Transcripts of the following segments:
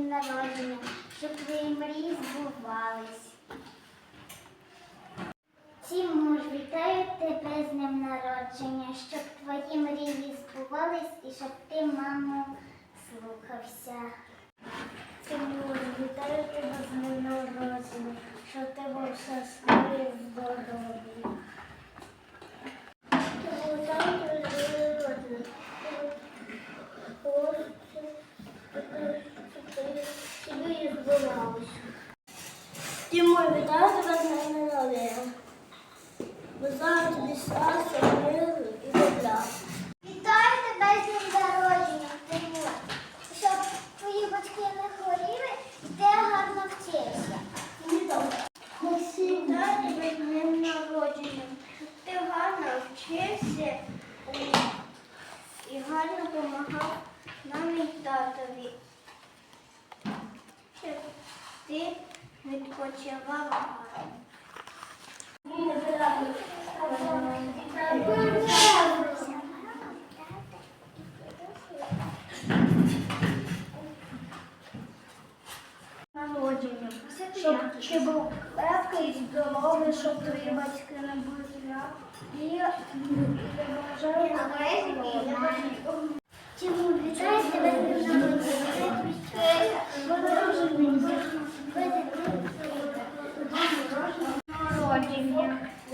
народження, щоб твої мрії збувались. Тімур, вітаю тебе з днем народження, щоб твої мрії збувались і щоб ти мамо, слухався. Тимур, вітаю тебе з днем народження, щоб ти був щасливий і здоровий. Тимур, вітаю тебе з днем народження. Тобі збувалося. Тимур, вітаю тебе з днем народження. Бажаю тобі щастя, миру і добра. Вітаю тебе з днем народження, Тимур. Щоб твої батьки не хворіли, і ти гарно вчився. Вітаю тебе з днем народження. Щоб ти гарно вчився і гарно допомагав нам і татові. Щоб ти відпочивав гарно. Народження. Щоб ти був легкий і здоровий, щоб твої батьки не були зря. І бажаю Тимур, вітаю тебе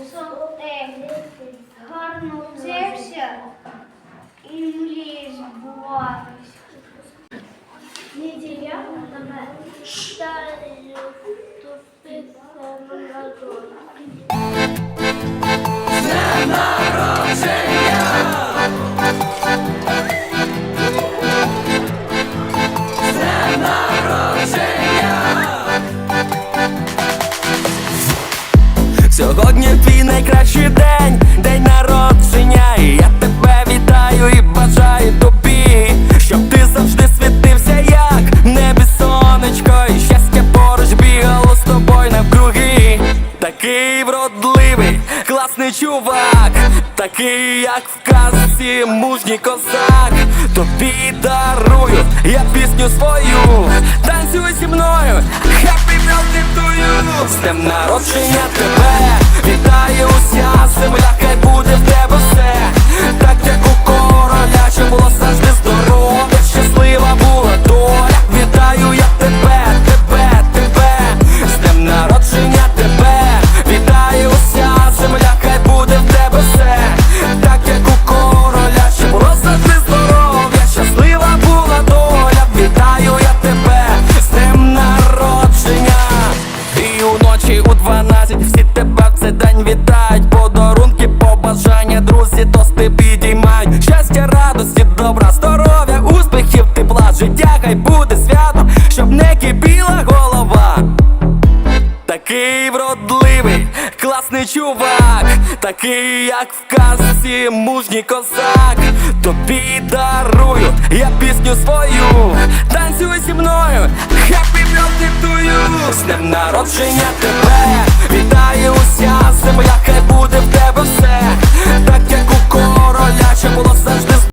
З днем народження. Щоб ти гарно вчився і мрії збувалися. Неділя тебе вітаю тупик народження. Сьогодні твій найкращий день, день народження. І я тебе вітаю і бажаю тобі, щоб ти завжди світився, як в небі сонечко, і щастя поруч бігало з тобою навкруги. Такий вродливий, класний чувак, такий, як в казці, мужній козак. Тобі дарую я пісню свою. Танцюй зі мною, хеппі мелдитую, З днем народження тебе Вітаю уся земля, 12 всі тебе в цей день вітають. Подарунки, побажання, друзі, тости підіймають. Щастя, радості, добра, здоров'я, успіхів, тепла, життя, хай буде свято, щоб не кипіла голова. Такий вродливий, класний чувак, такий, як в казці, мужній козак. Тобі дарую я пісню свою. Танцюй зі мною, birthday to you. З днем народження тебе, вітаю уся земля, хай буде в тебе